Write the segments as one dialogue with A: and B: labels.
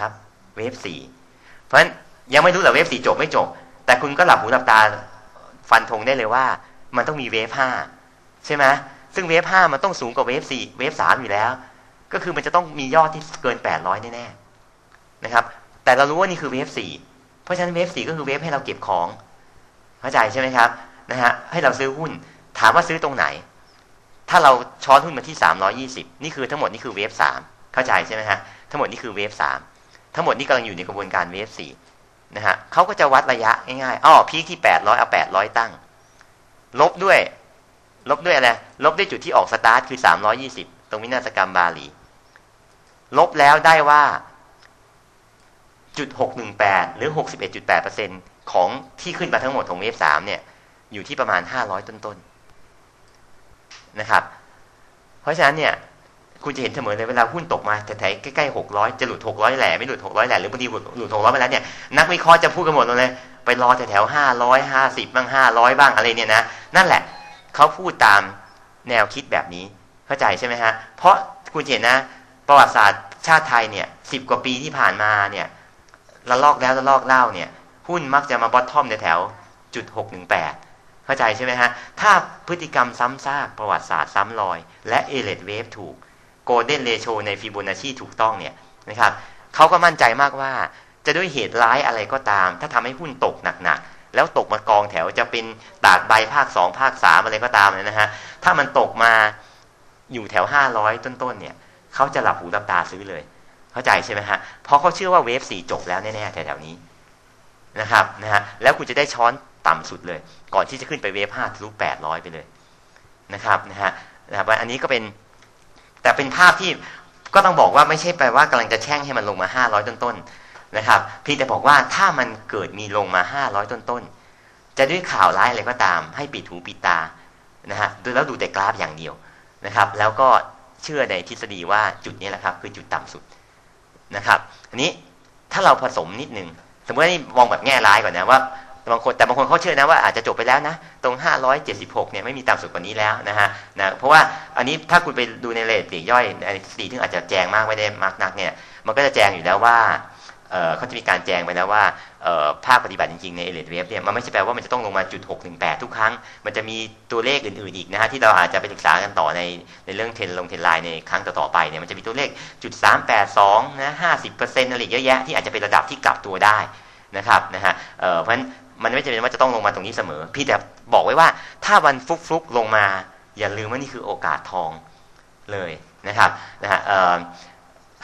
A: ครับ เวฟสี่เพราะฉะนั้นยังไม่รู้หรอเวฟสี่จบไม่จบ แต่คุณก็หลับหูหลับตาฟันธงได้เลยว่า มันต้องมีเวฟห้าใช่ไหมซึ่งเวฟห้ามันต้องสูงกว่าเวฟสี่เวฟสามอยู่แล้ว ก็คือมันจะต้องมียอดที่เกินแปดร้อยแน่ๆนะครับ แต่เรารู้ว่านี่คือเวฟสี่เพราะฉะนั้นเวฟสี่ก็คือเวฟให้เราเก็บของเข้าใจใช่ไหมครับนะฮะให้เราซื้อหุ้น ถามว่าซื้อตรงไหน ถ้าเราช้อนหุ้นมาที่สามร้อยี่สิบนี่คือทั้งหมดนี่คือเวฟสามเข้าใจใช่ไหมฮะทั้งหมดนี่คือเวฟสาม ทั้งหมดนี่กำลังอยู่ในกระบวนการเวฟสี่นะฮะเขาก็จะวัดระยะง่ายๆอ๋อพีคที่แปดร้อยเอาแปดร้อยตั้ง ลบด้วย ลบด้วยอะไร ลบด้วยจุดที่ออกสตาร์ทคือสามร้อยี่สิบตรงวินาศกรรมบาลี ลบแล้วได้ว่าจุดหกหนึ่งแปดหรือหกสิบเอ็ดจุดแปดเปอร์เซ็นของที่ขึ้นมาทั้งหมดของเวฟสามเนี่ย อยู่ที่ประมาณห้าร้อยต้นๆนะครับ เพราะฉะนั้นเนี่ย คุณจะเห็นเสมอเลยเวลาหุ้นตกมาแถวๆใกล้ๆหกร้อยจะหลุดหกร้อยแหล่ไม่หลุดหกร้อยแหล่หรือบางทีหลุดหกร้อยไปแล้วเนี่ยนักวิเคราะห์จะพูดกันหมดเลยไปรอแถวห้าร้อยห้าสิบบ้างห้าร้อยบ้างอะไรเนี่ยนะนั่นแหละเขาพูดตามแนวคิดแบบนี้เข้าใจใช่ไหมฮะเพราะคุณเห็นนะ ประวัติศาสตร์ชาติไทยเนี่ยสิบกว่าปีที่ผ่านมาเนี่ยละลอกแล้วละลอกเล่าเนี่ยหุ้นมักจะมาบอททอมในแถวจุดหกหนึ่งแปดเข้าใจใช่ไหมฮะถ้าพฤติกรรมซ้ำซากประวัติศาสตร์ซ้ำรอย และเอเลดเวฟถูก โกลเด้นเรโชในฟิโบนัชชีถูกต้องเนี่ยนะครับเขาก็มั่นใจมากว่าจะด้วยเหตุร้ายอะไรก็ตาม ถ้าทำให้หุ้นตกหนักๆ แล้วตกมากองแถวจะเป็นตากใบภาคสองภาคสามอะไรก็ตามเนี่ยนะฮะ ถ้ามันตกมาอยู่แถวห้าร้อยต้นๆเนี่ยเขาจะหลับหูหลับตาซื้อเลย เข้าใจใช่ไหมฮะ เพราะเขาเชื่อว่าเวฟสี่จบแล้วแน่ๆแถวๆนี้นะครับนะฮะแล้วคุณจะได้ช้อนต่ำสุดเลย ก่อนที่จะขึ้นไปเวฟห้าทะลุแปดร้อยไปเลยนะครับนะฮะนะครับอันนี้ก็เป็น แต่เป็นภาพที่ก็ต้องบอกว่าไม่ใช่แปลว่ากำลังจะแช่งให้มันลงมาห้าร้อยต้นๆนะครับพี่แต่บอกว่าถ้ามันเกิดมีลงมาห้าร้อยต้นๆจะด้วยข่าวร้ายอะไรก็ตาม ให้ปิดหูปิดตานะฮะแล้วดูแต่กราฟอย่างเดียวนะครับ แล้วก็เชื่อในทฤษฎีว่าจุดนี้แหละครับ คือจุดต่ำสุดนะครับอันนี้ถ้าเราผสมนิดนึงสมมติว่านี่มองแบบแง่ร้ายก่อนนะว่า บางคนแต่บางคนเขาเชื่อนะว่าอาจจะจบไปแล้วนะ ตรง 576เนี่ยไม่มีต่ำสุดกว่านี้แล้วนะฮะนะเพราะว่าอันนี้ถ้าคุณไปดูในเลทปลีกย่อยในทฤษฎีที่อาจจะแจงมากไม่ได้มากนักเนี่ยมันก็จะแจงอยู่แล้วว่าเขาจะมีการแจงไปแล้วว่าภาคปฏิบัติจริงๆ ในเอเลดเวฟเนี่ยมันไม่ใช่แปลว่ามันจะต้องลงมาจุด618 ทุกครั้ง มันจะมีตัวเลขอื่นๆอีกนะฮะที่เราอาจจะไปศึกษากันต่อในในเรื่องเทรนลงเทรนไลน์ในครั้งต่อๆไปเนี่ยมันจะมีตัวเลขจุด382นะ50%อะไรเยอะแยะที่อาจจะเป็นระดับที่กลับตัวได้นะครับนะฮะเพราะฉะนั้น มันไม่จำเป็นว่าจะต้องลงมาตรงนี้เสมอ พี่แต่บอกไว้ว่าถ้าวันฟุกฟุกลงมา อย่าลืมว่านี่คือโอกาสทองเลยนะครับนะฮะ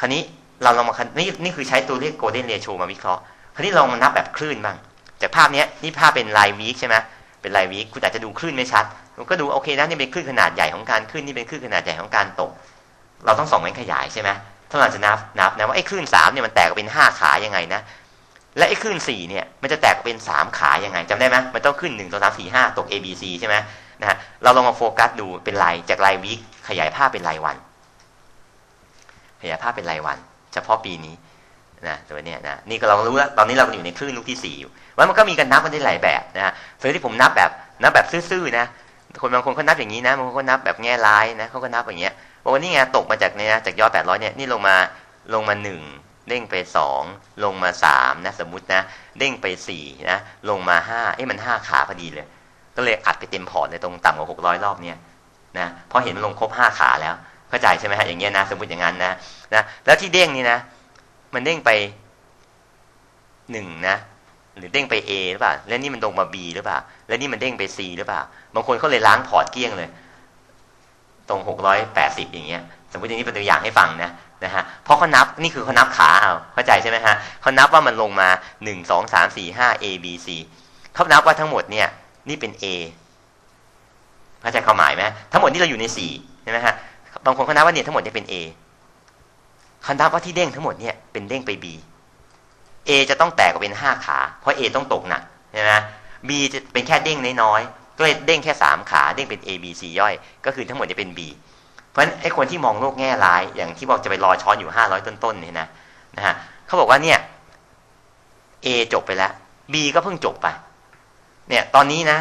A: คราวนี้เราลองมานี่นี่คือใช้ตัวเลขโกลเด้นเรโชมาวิเคราะห์คราวนี้ลองมานับแบบคลื่นบ้าง จากภาพนี้นี่ภาพเป็นลายวีคใช่ไหมเป็นลายวีคคุณอาจจะดูคลื่นไม่ชัดก็ดูโอเคนะนี่เป็นคลื่นขนาดใหญ่ของการขึ้นนี่เป็นคลื่นขนาดใหญ่ของการตก เราต้องส่องแว่นขยายใช่ไหมถ้าเราจะนับนับนะว่าไอ้คลื่นสามเนี่ยมันแตกเป็นห้าขายังไงนะ และไอ้ขึ้นสี่เนี่ยมันจะแตกเป็นสามขายังไงจำได้ไหมมันต้องขึ้นหนึ่งสองสามสี่ห้าตก A B C ใช่ไหมนะฮะเราลองมาโฟกัสดูเป็นลายจากลายวิกขยายภาพเป็นรายวัน ขยายภาพเป็นรายวัน เฉพาะปีนี้นะตัวเนี้ยนะนี่ก็เรารู้แล้วตอนนี้เราอยู่ในคลื่นลูกที่สี่อยู่ว่ามันก็มีการนับมันได้หลายแบบนะฮะส่วนที่ผมนับแบบนับแบบซื่อๆนะคนบางคนเขานับอย่างนี้นะบางคนก็นับแบบแง่ร้ายนะเขาก็นับอย่างเงี้ยบอกว่านี่ไงตกมาจากเนี่ยจากยอดแปดร้อยเนี่ยนี่ลงมาลงมาหนึ่ง เด้งไปสองลงมาสามนะสมมตินะ เด้งไปสี่นะลงมาห้าเอ้มันห้าขาพอดีเลย ก็เลยอัดไปเต็มพอร์ตในตรงต่ำกว่าหกร้อยรอบเนี้ยนะเพราะเห็นมันลงครบห้าขาแล้วเข้าใจใช่ไหมฮะอย่างเงี้ยนะสมมติอย่างนั้นนะนะแล้วที่เด้งนี่นะ มันเด้งไปหนึ่งนะหรือเด้งไป A หรือเปล่า แล้วนี่มันลงมา B หรือเปล่า แล้วนี่มันเด้งไป C หรือเปล่า บางคนเขาเลยล้างพอร์ตเกี้ยงเลย ตรงหกร้อยแปดสิบอย่างเงี้ย สมมติอย่างนี้เป็นตัวอย่างให้ฟังนะ นะฮะเพราะเขานับนี่คือเขานับขาเอาเข้าใจใช่ไหมฮะเขานับว่ามันลงมาหนึ่งสองสามสี่ห้า A B C เขานับว่าทั้งหมดเนี่ย นี่เป็น A เข้าใจความหมายไหมทั้งหมดนี่เราอยู่ในสี่ใช่ไหมฮะบางคนเขานับว่าเนี่ยทั้งหมดเนี่ยเป็น A เขานับว่าที่เด้งทั้งหมดเนี่ยเป็นเด้งไป B A จะต้องแตกออกเป็นห้าขา เพราะ A ต้องตกหนักใช่ไหม B จะเป็นแค่เด้งน้อยๆก็เลยเด้งแค่สามขา เด้งเป็น A B C ย่อย ก็คือทั้งหมดจะเป็น B เพราะฉะนั้นไอ้คนที่มองโลกแง่ร้าย อย่างที่บอกจะไปรอช้อนอยู่ห้าร้อยต้นๆเนี่ยนะนะฮะเขาบอกว่าเนี่ย A จบไปแล้ว B ก็เพิ่งจบไป เนี่ย ตอนนี้นะ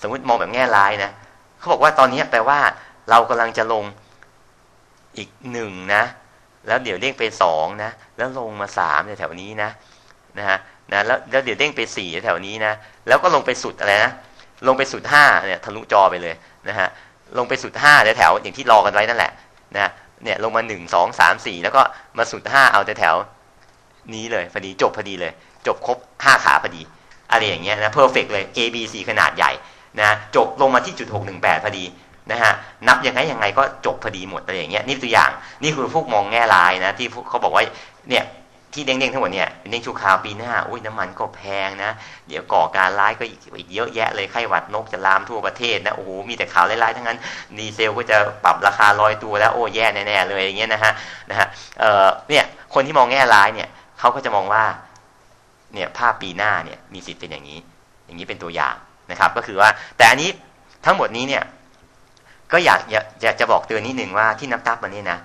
A: สมมติมองแบบแง่ร้ายนะเขาบอกว่าตอนนี้แปลว่า เรากำลังจะลงอีกหนึ่งนะ แล้วเดี๋ยวเด้งไปสองนะ แล้วลงมาสามแถวนี้นะนะฮะนะแล้วแล้วเดี๋ยวเด้งไปสี่แถวนี้นะ แล้วก็ลงไปสุดอะไรนะลงไปสุดห้าเนี่ยทะลุจอไปเลยนะฮะ ลงไปสุดห้าแถวอย่างที่รอกันไว้นั่นแหละนะเนี่ยลงมาหนึ่งสองสามสี่แล้วก็มาสุดห้าเอาแถวนี้เลยพอดีจบพอดีเลย จบครบห้าขาพอดีอะไรอย่างเงี้ยนะเพอร์เฟกเลย A B C ขนาดใหญ่นะจบลงมาที่จุดหกหนึ่งแปดพอดีนะฮะนับยังไงยังไงก็จบพอดีหมดอะไรอย่างเงี้ยนี่ตัวอย่างนี่คือพวกมองแง่ลายนะที่พวกเขาบอกว่าเนี่ย ที่เด้งๆทั้งหมดเนี่ยเป็นเด้งชั่วคราวปีหน้าอุ้ยน้ำมันก็แพงนะ เดี๋ยวก่อการร้ายก็อีกเยอะแยะเลยไข้หวัดนกจะลามทั่วประเทศนะโอ้โหมีแต่ข่าวร้ายๆทั้งนั้นดีเซลก็จะปรับราคาลอยตัวแล้วโอ้แย่แน่ๆเลยอย่างเงี้ยนะฮะนะฮะเอ่อเนี่ยคนที่มองแง่ร้ายเนี่ยเขาก็จะมองว่าเนี่ยภาพปีหน้าเนี่ยมีสิทธิ์เป็นอย่างนี้ อย่างนี้เป็นตัวอย่างนะครับ ก็คือว่าแต่อันนี้ทั้งหมดนี้เนี่ยก็อยากอยากจะบอกเตือนนิดหนึ่งว่าที่นับนับมาเนี่ยนะ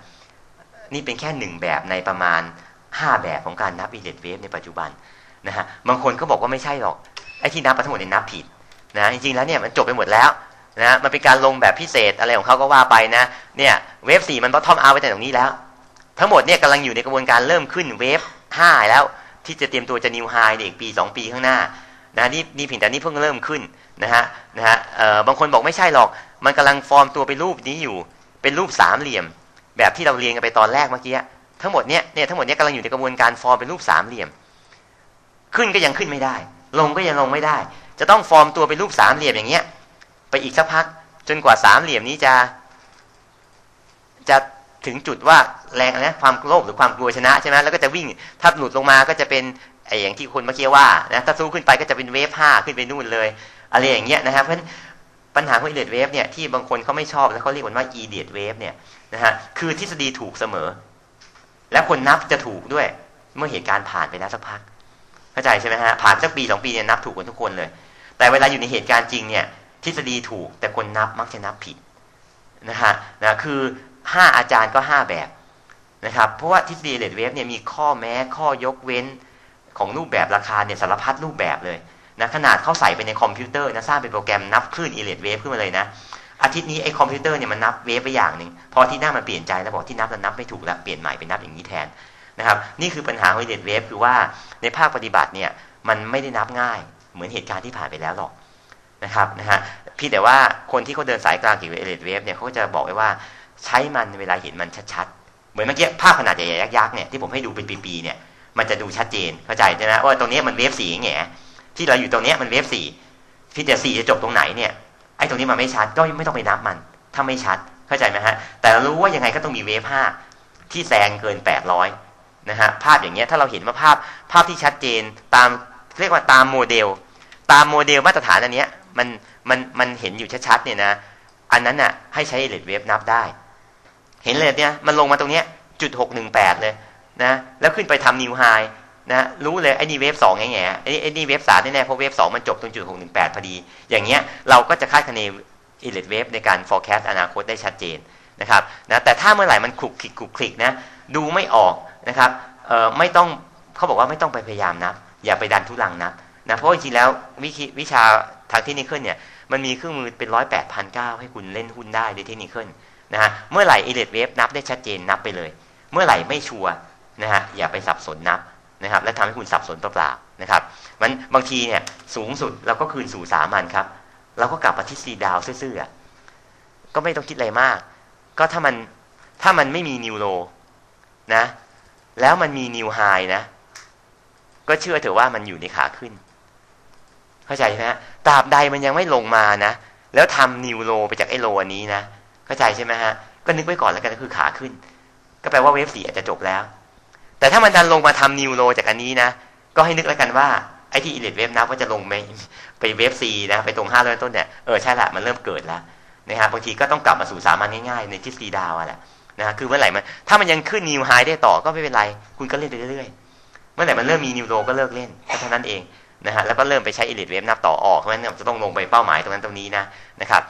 A: นี่เป็นแค่หนึ่งแบบในประมาณ ห้าแบบของการนับอิเลดเวฟในปัจจุบันนะฮะบางคนก็บอกว่าไม่ใช่หรอกไอ้ที่นับมาทั้งหมดเนี่ยนับผิดนะจริงๆแล้วเนี่ยมันจบไปหมดแล้วนะมันเป็นการลงแบบพิเศษอะไรของเขาก็ว่าไปนะเนี่ยเวฟสี่มันบอททอมเอาไปแต่ตรงนี้แล้ว ทั้งหมดเนี่ยกำลังอยู่ในกระบวนการเริ่มขึ้นเวฟห้าแล้วที่จะเตรียมตัวจะนิวไฮในอีกปีสองปีข้างหน้านะนี่นี่เพียงแต่นี่เพิ่งเริ่มขึ้นนะฮะนะฮะเอ่อบางคนบอกไม่ใช่หรอก มันกำลังฟอร์มตัวเป็นรูปนี้อยู่ เป็นรูปสามเหลี่ยม แบบที่เราเรียนกันไปตอนแรกเมื่อกี้ ทั้งหมดเนี้ยเนี่ยทั้งหมดเนี้ยกำลังอยู่ในกระบวนการฟอร์มเป็นรูปสามเหลี่ยม ขึ้นก็ยังขึ้นไม่ได้ ลงก็ยังลงไม่ได้ จะต้องฟอร์มตัวเป็นรูปสามเหลี่ยมอย่างเงี้ย ไปอีกสักพัก จนกว่าสามเหลี่ยมนี้จะ จะถึงจุดว่าแรงนะความโลภหรือความกลัวชนะใช่ไหมแล้วก็จะวิ่ง ถ้าหลุดลงมาก็จะเป็นไอ้อย่างที่คุณเมื่อกี้ว่านะถ้าสู้ขึ้นไปก็จะเป็นเวฟห้าขึ้นไปนู่นเลยอะไรอย่างเงี้ยนะครับเพราะปัญหาของอีเดียดเวฟเนี่ยที่บางคนเขาไม่ชอบแล้วเขาเรียกมันว่าอีเดียดเวฟเนี่ยนะฮะคือทฤษฎีถูกเสมอ และคนนับจะถูกด้วย เมื่อเหตุการณ์ผ่านไปแล้วสักพัก เข้าใจใช่ไหมฮะผ่านสักปีสองปีเนี่ยนับถูกกันทุกคนเลย แต่เวลาอยู่ในเหตุการณ์จริงเนี่ย ทฤษฎีถูกแต่คนนับมักจะนับผิดนะฮะนะคือห้าอาจารย์ก็ห้าแบบนะครับเพราะว่าทฤษฎีเลดเวฟเนี่ยมีข้อแม้ข้อยกเว้นของรูปแบบราคาเนี่ยสารพัดรูปแบบเลยนะขนาดเข้าใส่ไปในคอมพิวเตอร์นะสร้างเป็นโปรแกรมนับคลื่นอิเลดเวฟขึ้นมาเลยนะ อาทิตย์นี้ไอ้คอมพิวเตอร์เนี่ยมันนับเวฟไปอย่างหนึ่งพอที่หน้ามันเปลี่ยนใจแล้วบอกที่นับแล้วนับไม่ถูกแล้วเปลี่ยนใหม่เป็นนับอย่างนี้แทนนะครับนี่คือปัญหาของอิเลดเวฟคือว่าในภาคปฏิบัติเนี่ยมันไม่ได้นับง่าย เหมือนเหตุการณ์ที่ผ่านไปแล้วหรอกนะครับนะฮะพี่แต่ว่าคนที่เขาเดินสายกลางเกี่ยวกับอิเลดเวฟเนี่ยเขาจะบอกไว้ว่าใช้มันเวลาเห็นมันชัดๆ เหมือนเมื่อกี้ภาพขนาดใหญ่ๆยักษ์ๆเนี่ยที่ผมให้ดูเป็นปีๆเนี่ยมันจะดูชัดเจนเข้าใจใช่ไหมว่าตรงนี้มันเวฟสีแง่ที่เราอยู่ตรงนี้มันเวฟสีพี่แต่สีจะจบตรงไหนเนี่ย ไอ้ตรงนี้มันไม่ชัดก็ไม่ต้องไปนับมัน ถ้าไม่ชัดเข้าใจไหมฮะ แต่เรารู้ว่ายังไงก็ต้องมีเวฟห้าที่แซงเกินแปดร้อยนะฮะภาพอย่างเงี้ยถ้าเราเห็นว่าภาพภาพที่ชัดเจนตามเรียกว่าตามโมเดล ตามโมเดลมาตรฐานอันเนี้ยมันมันมันเห็นอยู่ชัดๆเนี่ยนะอันนั้นน่ะให้ใช้เลดเวฟนับได้ เห็นเลยเนี่ยมันลงมาตรงเนี้ยจุดหกหนึ่งแปดเลยนะแล้วขึ้นไปทำนิวไฮ นะรู้เลยไอ้นี่เวฟสองแง่แง่ไอ้ไอ้นี่เวฟสามแน่ๆเพราะเวฟสองมันจบตรงจุดหกหนึ่งแปดพอดี อย่างเงี้ยเราก็จะคาดคะเนอิเลดเวฟในการ forecast อนาคตได้ชัดเจนนะครับนะแต่ถ้าเมื่อไหร่มันคลุกคลิกคลุกคลิกนะดูไม่ออกนะครับเอ่อไม่ต้องเขาบอกว่าไม่ต้องไปพยายามนับ อย่าไปดันทุลังนับนะเพราะจริงๆแล้ววิวิชาทางเทคนิคเนี่ยมันมีเครื่องมือเป็นร้อยแปดพันเก้าให้คุณเล่นหุ้นได้ในเทคนิคนะฮะเมื่อไหร่อิเลดเวฟนับได้ชัดเจนนับไปเลย เมื่อไหร่ไม่ชัวร์นะฮะอย่าไปสับสนนับ นะครับและทำให้คุณสับสนเปล่าๆนะครับมันบางทีเนี่ยสูงสุดเราก็คืนสู่สามัญครับเราก็กลับมาที่ซีดาวซื่อๆก็ไม่ต้องคิดอะไรมาก ก็ถ้ามันถ้ามันไม่มีนิวโรนะ แล้วมันมีนิวไฮนะ ก็เชื่อเถอะว่ามันอยู่ในขาขึ้น เข้าใจไหมฮะตราบใดมันยังไม่ลงมานะ แล้วทำนิวโรไปจากไอโลอันนี้นะ เข้าใจใช่ไหมฮะ ก็นึกไว้ก่อนแล้วกันก็คือขาขึ้น ก็แปลว่าเวฟสี่อาจจะจบแล้ว แต่ถ้ามันดันลงมาทำนิวโรจากอันนี้นะ ก็ให้นึกแล้วกันว่าไอ้ที่อิเลดเวฟนับว่าจะลงไปไปเวฟซีนะ ไปตรงห้าร้อยต้นเนี่ยเออใช่ละมันเริ่มเกิดแล้วนะฮะบางทีก็ต้องกลับมาสู่สามัญง่ายๆ ในทฤษฎีดาวอะแหละนะฮะคือเมื่อไหร่มันถ้ามันยังขึ้นนิวไฮได้ต่อก็ไม่เป็นไร คุณก็เล่นไปเรื่อยๆ เมื่อไหร่มันเริ่มมีนิวโรก็เลิกเล่นเท่านั้นเองนะฮะแล้วก็เริ่มไปใช้อิเลดเวฟนับต่อออกเพราะฉะนั้นจะต้องลงไปเป้าหมายตรงนั้นตรงนี้นะนะครับ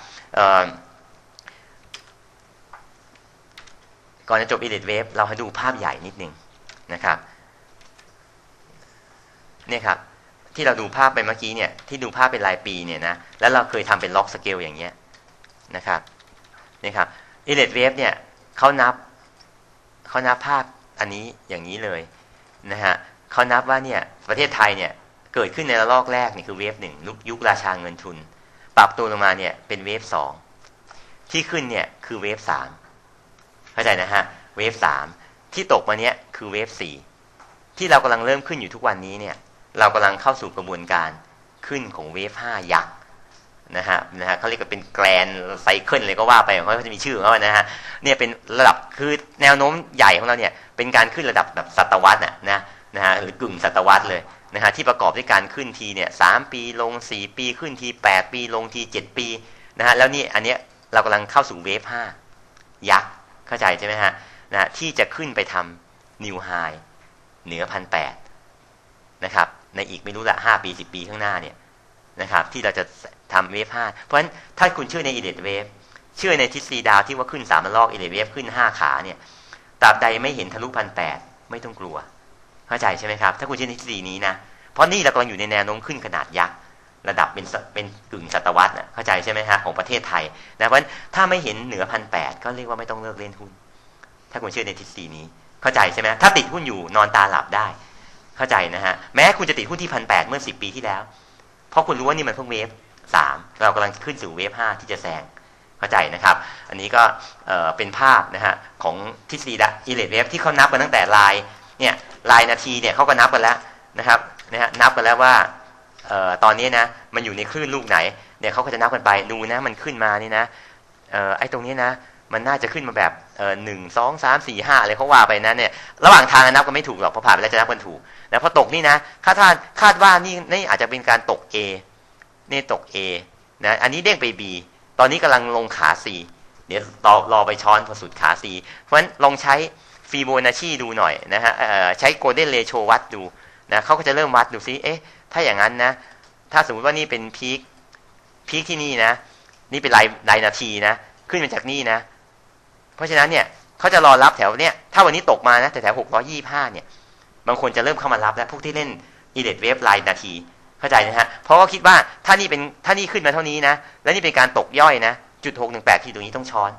A: ก่อนจะจบอิเลดเวฟเราให้ดูภาพใหญ่นิดนึง นะครับเนี่ยครับที่เราดูภาพไปเมื่อกี้เนี่ยที่ดูภาพเป็นรายปีเนี่ยนะแล้วเราเคยทำเป็นล็อกสเกลอย่างเงี้ยนะครับนี่ครับอิเลดเวฟเนี่ยเขานับเขานับภาพอันนี้อย่างนี้เลยนะฮะเขานับว่าเนี่ยประเทศไทยเนี่ยเกิดขึ้นในระลอกแรกนี่คือเวฟหนึ่งยุคราชาเงินทุน ปรับตัวลงมาเนี่ยเป็นเวฟสองที่ขึ้นเนี่ยคือเวฟสามเข้าใจนะฮะเวฟสาม ที่ตกมาเนี่ยคือเวฟสี่ที่เรากำลังเริ่มขึ้นอยู่ทุกวันนี้เนี่ย เรากำลังเข้าสู่กระบวนการขึ้นของเวฟห้ายักษ์นะฮะนะฮะเขาเรียกว่าเป็นแกรนไซเคิลเลยก็ว่าไปเขาจะมีชื่อเขานะฮะเนี่ยเป็นระดับคือแนวโน้มใหญ่ของเราเนี่ยเป็นการขึ้นระดับแบบศตวรรษน่ะนะนะฮะหรือกึ่งศตวรรษเลยนะฮะที่ประกอบด้วยการขึ้นทีเนี่ยสามปีลงสี่ปีขึ้นทีแปดปีลงทีเจ็ดปีนะฮะแล้วนี่อันเนี้ยเรากำลังเข้าสู่เวฟห้ายักษ์เข้าใจใช่ไหมฮะ นะที่จะขึ้นไปทำนิวไฮเหนือพันแปดนะครับในอีกไม่รู้ละห้าปีสิบปีข้างหน้าเนี่ยนะครับที่เราจะทำเวฟห้าเพราะฉะนั้นถ้าคุณเชื่อในอีเลดเวฟเชื่อในทฤษฎีดาวที่ว่าขึ้นสามระลอกอีเลดเวฟขึ้นห้าขาเนี่ยตราบใดไม่เห็นทะลุพันแปดไม่ต้องกลัว เข้าใจใช่ไหมครับ ถ้าคุณเชื่อในทฤษฎีนี้นะ เพราะนี่เรากำลังอยู่ในแนวโน้มขึ้นขนาดยักษ์ระดับเป็นเป็นกึ่งศตวรรษนะเข้าใจใช่ไหมฮะของประเทศไทยนะเพราะฉะนั้นถ้าไม่เห็นเหนือพันแปดก็เรียกว่าไม่ต้องเลิกเล่นหุ้น ถ้าคุณเชื่อในทฤษฎีนี้ เข้าใจใช่ไหมถ้าติดหุ้นอยู่นอนตาหลับได้ เข้าใจนะฮะ แม้คุณจะติดหุ้นที่พันแปดเมื่อสิบปีที่แล้ว เพราะคุณรู้ว่านี่มันเพิ่งเวฟสามเรากำลังขึ้นสู่เวฟห้าที่จะแซงเข้าใจนะครับ อันนี้ก็เเป็นภาพนะฮะของทฤษฎีอิเลดเวฟที่เขานับกันตั้งแต่ลายเนี่ยลายนาทีเนี่ยเขาก็นับกันแล้วนะครับนะฮะนับกันแล้วว่าออตอนนี้นะมันอยู่ในคลื่นลูกไหนเนี่ยเขาก็จะนับกันไปดูนะมันขึ้นมานี่นะออไอ้ตรงนี้นะ มันน่าจะขึ้นมาแบบเออหนึ่งสองสามสี่ห้าอะไรเขาว่าไปนะเนี่ยระหว่างทางนับกันไม่ถูกหรอกพอผ่านไปแล้วจะนับกันถูกแล้วพอตกนี่นะคาดว่าคาดว่านี่นี่อาจจะเป็นการตก A นี่ตก A นะอันนี้เด้งไป B ตอนนี้กำลังลงขา C เดี๋ยวรอรอไปช้อนพอสุดขา C เพราะฉะนั้นลองใช้ฟีโบนัชชีดูหน่อยนะฮะใช้โกลเด้นเรโชวัดดูนะเขาก็จะเริ่มวัดดูซิเอ๊ะถ้าอย่างนั้นนะถ้าสมมติว่านี่เป็นพีคพีคที่นี่นะ นี่เป็นรายรายนาทีนะ ขึ้นมาจากนี่นะ เพราะฉะนั้นเนี่ยเขาจะรอรับแถวเนี่ยถ้าวันนี้ตกมานะแต่แถวหกร้อยี่ห้าเนี่ย บางคนจะเริ่มเข้ามารับแล้วพวกที่เล่นอีเลดเวฟรายนาทีเข้าใจนะฮะเพราะว่าคิดว่าถ้านี่เป็นถ้านี่ขึ้นมาเท่านี้นะ แล้วนี่เป็นการตกย่อยนะจุดหกหนึ่งแปดที่ตรงนี้ต้องช้อน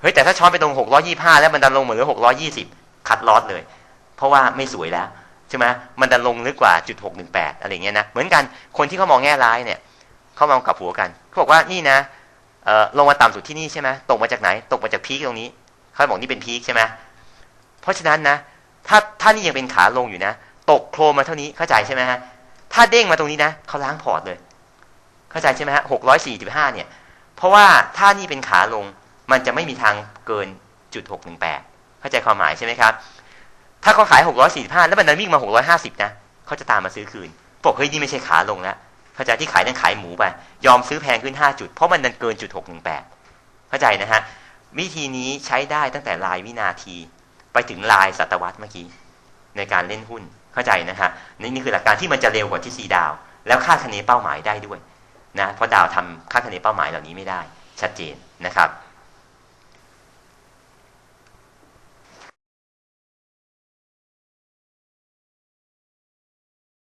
A: เฮ้ยแต่ถ้าช้อนไปตรงหกร้อยี่ห้าแล้วมันดันลงเหมือนหกร้อยี่สิบคัดลอสเลย เพราะว่าไม่สวยแล้วใช่ไหมมันดันลงลึกกว่าจุดหกหนึ่งแปดอะไรเงี้ยนะเหมือนกันคนที่เขามองแง่ร้ายเนี่ยเขามองกับหัวกันเขาบอกว่านี่นะ ลงมาต่ำสุดที่นี่ใช่ไหมตกมาจากไหน ตกมาจากพีคตรงนี้เขาบอกนี่เป็นพีคใช่ไหมเพราะฉะนั้นนะ ถ้าถ้านี่ยังเป็นขาลงอยู่นะ ตกโครมมาเท่านี้เข้าใจใช่ไหมฮะถ้าเด้งมาตรงนี้นะเขาล้างพอร์ตเลย เข้าใจใช่ไหมฮะหกร้อยสี่สิบห้าเนี่ย เพราะว่าถ้านี่เป็นขาลงมันจะไม่มีทางเกินจุดหกหนึ่งแปดเข้าใจความหมายใช่ไหมครับ ถ้าเขาขายหกร้อยสี่สิบห้าแล้วมันดันวิ่งมาหกร้อยห้าสิบนะเขาจะตามมาซื้อคืนบอกเฮ้ยนี่ไม่ใช่ขาลงแล้ว เข้าใจที่ขายนั่นขายหมูไป ยอมซื้อแพงขึ้นห้าจุด เพราะมันนันเกินจุดหกหนึ่งแปดเข้าใจนะฮะ วิธีนี้ใช้ได้ตั้งแต่ลายวินาที ไปถึงลายศตวรรษเมื่อกี้ ในการเล่นหุ้นเข้าใจนะฮะนี่นี่คือหลักการที่มันจะเร็วกว่าที่ซีดาว แล้วคาดคะเนเป้าหมายได้ด้วยนะเพราะดาวทำคาดคะเนเป้าหมายเหล่านี้ไม่ได้ ชัดเจนนะครับ